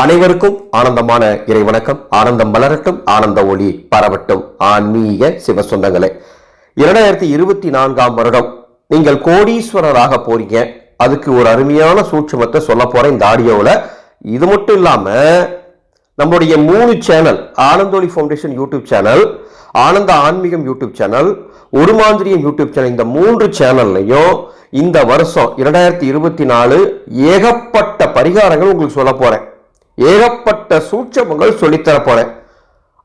அனைவருக்கும் ஆனந்தமான இறை வணக்கம் ஆனந்தம் மலரட்டும் ஆனந்த ஒளி பரவட்டும். ஆன்மீக சிவ சொந்தங்களே இரண்டாயிரத்தி இருபத்தி நான்காம் வருடம் நீங்கள் கோடீஸ்வரராக போறீங்க. அதுக்கு ஒரு அருமையான சூட்சமத்தை சொல்ல போறேன் இந்த ஆடியோவில். இது மட்டும் இல்லாம நம்முடைய மூணு channel Anandholi foundation YouTube channel Ananda Aanmeegam YouTube channel ஒரு மாந்திரியம் யூடியூப் சேனல் இந்த மூன்று சேனல்லையும் இந்த வருஷம் இரண்டாயிரத்தி இருபத்தி நாலு ஏகப்பட்ட பரிகாரங்கள் உங்களுக்கு சொல்ல போறேன். ஏகப்பட்ட சூட்சமங்கள் சொல்லித்தர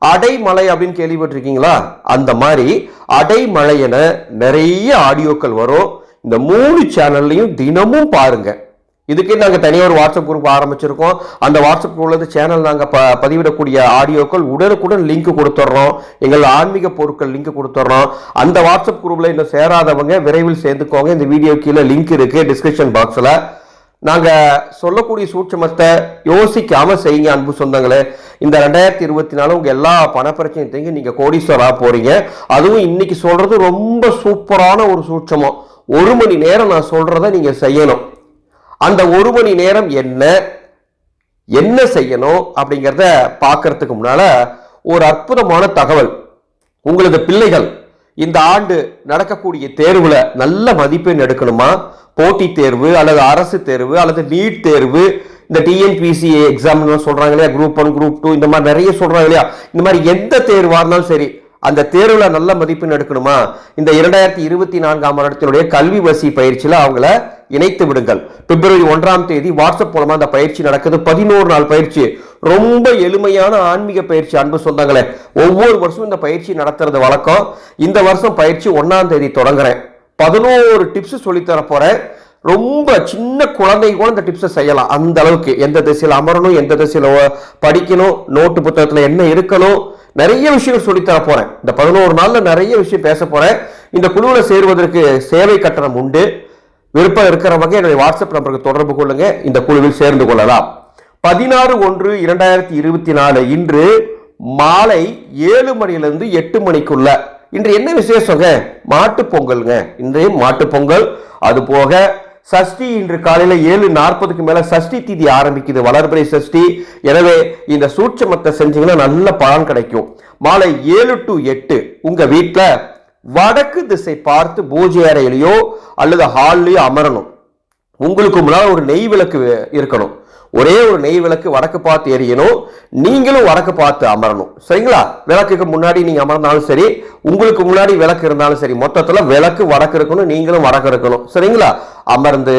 அடைமலை அப்படின்னு கேள்விப்பட்டிருக்கீங்களா? அந்த மாதிரி அடைமலை என நிறைய ஆடியோக்கள் வரும். இந்த மூணு சேனல்லையும் தினமும் பாருங்க. இதுக்கே நாங்கள் தனியாக ஒரு வாட்ஸ்அப் குரூப் ஆரம்பிச்சிருக்கோம். அந்த வாட்ஸ்அப் குரூப்ல சேனல் நாங்கள் ப பதிவிடக்கூடிய ஆடியோக்கள் உடனுக்குடன் லிங்க் கொடுத்துட்றோம் எங்கள் ஆன்மீக பொருட்கள் லிங்க் கொடுத்துட்றோம் அந்த வாட்ஸ்அப் குரூப்ல இன்னும் சேராதவங்க விரைவில் சேர்ந்துக்கோங்க. இந்த வீடியோ கீழே லிங்க் இருக்கு டிஸ்கிரிப்ஷன் பாக்ஸில். நாங்கள் சொல்லக்கூடிய சூட்சமத்தை யோசிக்காமல் செய்யுங்க அன்பு சொந்தங்களே. இந்த ரெண்டாயிரத்தி இருபத்தி நாலு உங்கள் எல்லா பண பிரச்சனையும் நீங்கள் கோடீஸ்வராக போகிறீங்க அதுவும் இன்றைக்கி சொல்கிறது ரொம்ப சூப்பரான ஒரு சூட்சமம். ஒரு மணி நேரம் நான் சொல்கிறத நீங்கள் செய்யணும். அந்த ஒரு மணி நேரம் என்ன என்ன செய்யணும் அப்படிங்கிறத பார்க்கறதுக்கு முன்னால் ஒரு அற்புதமான தகவல். உங்களது பிள்ளைகள் இந்த ஆண்டு நடக்கக்கூடிய தேர்வில் நல்ல மதிப்பெண் எடுக்கணுமா? போட்டித் தேர்வு அல்லது அரசு தேர்வு அல்லது நீட் தேர்வு? இந்த டிஎன்பிசி எக்ஸாம் சொல்றாங்க இல்லையா? குரூப் ஒன் குரூப் டூ இந்த மாதிரி நிறைய சொல்றாங்க இல்லையா? இந்த மாதிரி எந்த தேர்வாக இருந்தாலும் சரி அந்த தேர்வில் நல்ல மதிப்பெண் எடுக்கணுமா? இந்த இரண்டாயிரத்தி இருபத்தி நான்காம் வருடத்தினுடைய கல்வி வசி பயிற்சியில் அவங்கள இணைத்து விடுங்கள். பிப்ரவரி ஒன்றாம் தேதி வாட்ஸ்அப் மூலமா அந்த பயிற்சி நடக்குது. பதினோரு நாள் பயிற்சி. ரொம்ப எளிமையான ஆன்மீக பயிற்சி அன்பு சொந்தங்களே. ஒவ்வொரு வருஷமும் இந்த பயிற்சி நடத்துறது வழக்கம். இந்த வருஷம் பயிற்சி ஒன்னாம் தேதி தொடங்குறேன். பதினோரு டிப்ஸ் சொல்லித்தர போறேன். ரொம்ப சின்ன குழந்தை கூட இந்த டிப்ஸை செய்யலாம். அந்த அளவுக்கு. எந்த திசையில் அமரணும் எந்த திசையில் படிக்கணும் நோட்டு புத்தகத்தில் என்ன இருக்கணும் நிறைய விஷயங்கள் சொல்லித்தர போறேன். இந்த பதினோரு நாளில் நிறைய விஷயம் பேச போறேன். இந்த குழுவில் சேருவதற்கு சேவை கட்டணம் உண்டு. விருப்பம் இருக்கிறவங்க என்னுடைய வாட்ஸ்அப் நம்பருக்கு தொடர்பு கொள்ளுங்க. இந்த குழுவில் சேர்ந்து கொள்ளலாம். பதினாறு ஒன்று இரண்டாயிரத்தி இருபத்தி நாலு இன்று மாலை ஏழு மணியிலிருந்து எட்டு மணிக்குள்ள. இன்று என்ன விசேஷங்க? மாட்டு பொங்கல்ங்க. இன்றைய மாட்டு பொங்கல். அது போக சஷ்டி இன்று காலையில் ஏழு நாற்பதுக்கு மேல சஷ்டி திதி ஆரம்பிக்குது. வளர்பிறை சஷ்டி. எனவே இந்த சூட்சமத்தை செஞ்சீங்கன்னா நல்ல பலன் கிடைக்கும். மாலை ஏழு டு எட்டு உங்க வீட்டில் வடக்கு திசை பார்த்து பூஜை அறையிலையோ அல்லது ஹால்லையோ அமரணும். உங்களுக்கு முன்னால் ஒரு நெய் விளக்கு இருக்கணும். ஒரே ஒரு நெய் விளக்கு வடக்கு பார்த்து எரியணும். நீங்களும் வடக்கு பார்த்து அமரணும். சரிங்களா? விளக்குக்கு முன்னாடி நீங்க அமர்ந்தாலும் சரி உங்களுக்கு முன்னாடி விளக்கு இருந்தாலும் சரி மொத்தத்துல விளக்கு வடக்கு இருக்கணும் நீங்களும் வடக்கு இருக்கணும். சரிங்களா? அமர்ந்து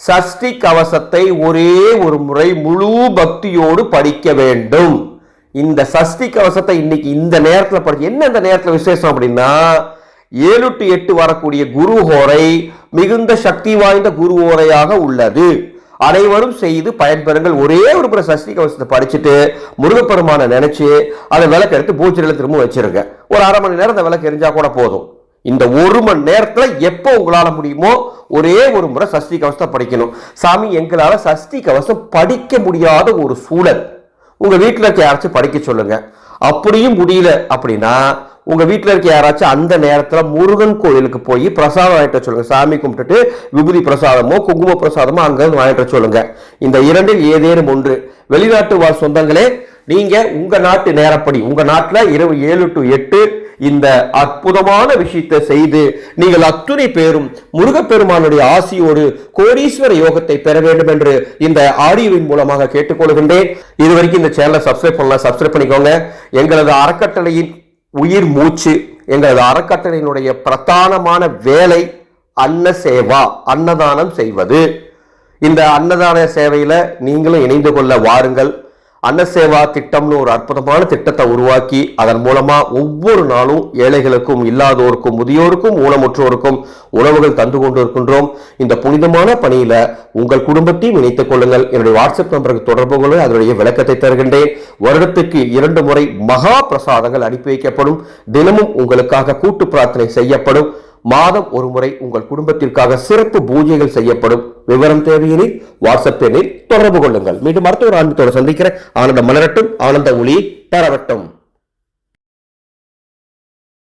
சஷ்டி கவசத்தை ஒரே ஒரு முறை முழு பக்தியோடு படிக்க வேண்டும். இந்த சஷ்டி கவசத்தை இன்னைக்கு இந்த நேரத்தில் படிச்சு என்ன இந்த நேரத்தில் விசேஷம் அப்படின்னா ஏழு டு எட்டு வரக்கூடிய குரு ஹோரை மிகுந்த சக்தி வாய்ந்த குரு ஓரையாக உள்ளது. அனைவரும் செய்து பயன்பெறுங்கள். ஒரே ஒரு முறை சஷ்டி கவசத்தை படிச்சுட்டு முருகப்பெருமானை நினைச்சு அதை விளக்கு எடுத்து பூஜையில திரும்ப வச்சிருங்க. ஒரு அரை மணி நேரம் அந்த விளக்கு எரிஞ்சா கூட போதும். இந்த ஒரு மணி நேரத்தில் எப்போ உங்களால் முடியுமோ ஒரே ஒரு முறை சஷ்டி கவசத்தை படிக்கணும். சாமி எங்களால் சஷ்டி கவசம் படிக்க முடியாத ஒரு சூழல். உங்கள் வீட்டில் இருக்க யாராச்சும் படிக்க சொல்லுங்க. அப்படியும் முடியல அப்படின்னா உங்கள் வீட்டில் இருக்க யாராச்சும் அந்த நேரத்தில் முருகன் கோயிலுக்கு போய் பிரசாதம் வாங்கிட்டு சொல்லுங்கள் சாமி கும்பிட்டுட்டு விபூதி பிரசாதமோ குங்கும பிரசாதமோ அங்கேருந்து வாங்கிட்டு சொல்லுங்கள் இந்த இரண்டில் ஏதேனும் ஒன்று. வெளிநாட்டு வாழ் சொந்தங்களே நீங்கள் உங்கள் நாட்டு நேரப்படி உங்கள் நாட்டில் இரவு ஏழு டு எட்டு இந்த அற்புதமான விஷயத்தை செய்து நீங்கள் அத்துணை பேரும் முருகப்பெருமானுடைய ஆசியோடு கோடீஸ்வர யோகத்தை பெற வேண்டும் என்று இந்த ஆடியோவின் மூலமாக கேட்டுக்கொள்கின்றேன். இதுவரைக்கும் இந்த சேனலை சப்ஸ்கிரைப் பண்ணலாம் சப்ஸ்கிரைப் பண்ணிக்கோங்க. எங்களது அறக்கட்டளையின் உயிர் மூச்சு எங்களது அறக்கட்டளையினுடைய பிரதானமான வேலை அன்ன சேவா அன்னதானம் செய்வது. இந்த அன்னதான சேவையில நீங்களும் இணைந்து கொள்ள வாருங்கள். அன்னசேவா திட்டம்னு ஒரு அற்புதமான திட்டத்தை உருவாக்கி அதன் மூலமா ஒவ்வொரு நாளும் ஏழைகளுக்கும் இல்லாதோருக்கும் முதியோருக்கும் ஊனமுற்றோருக்கும் உணவுகள் தந்து கொண்டு இருக்கின்றோம் இந்த புனிதமான பணியில உங்கள் குடும்பத்தையும் இணைத்துக் கொள்ளுங்கள். என்னுடைய வாட்ஸ்அப் நம்பருக்கு தொடர்பு கொள்ள அதனுடைய விளக்கத்தை தருகின்றேன். வருடத்துக்கு இரண்டு முறை மகா பிரசாதங்கள் அனுப்பி வைக்கப்படும். தினமும் உங்களுக்காக கூட்டு பிரார்த்தனை செய்யப்படும். மாதம் ஒரு முறை உங்கள் குடும்பத்திற்காக சிறப்பு பூஜைகள் செய்யப்படும். விவரம் தேவையெனில் வாட்ஸ்அப் எண்ணில் தொடர்பு கொள்ளுங்கள். மீண்டும் மருத்துவர் ஆன்மீகத்தோடு சந்திக்கிறேன். ஆனந்த மலரட்டும். ஆனந்த ஒளி பரவட்டும்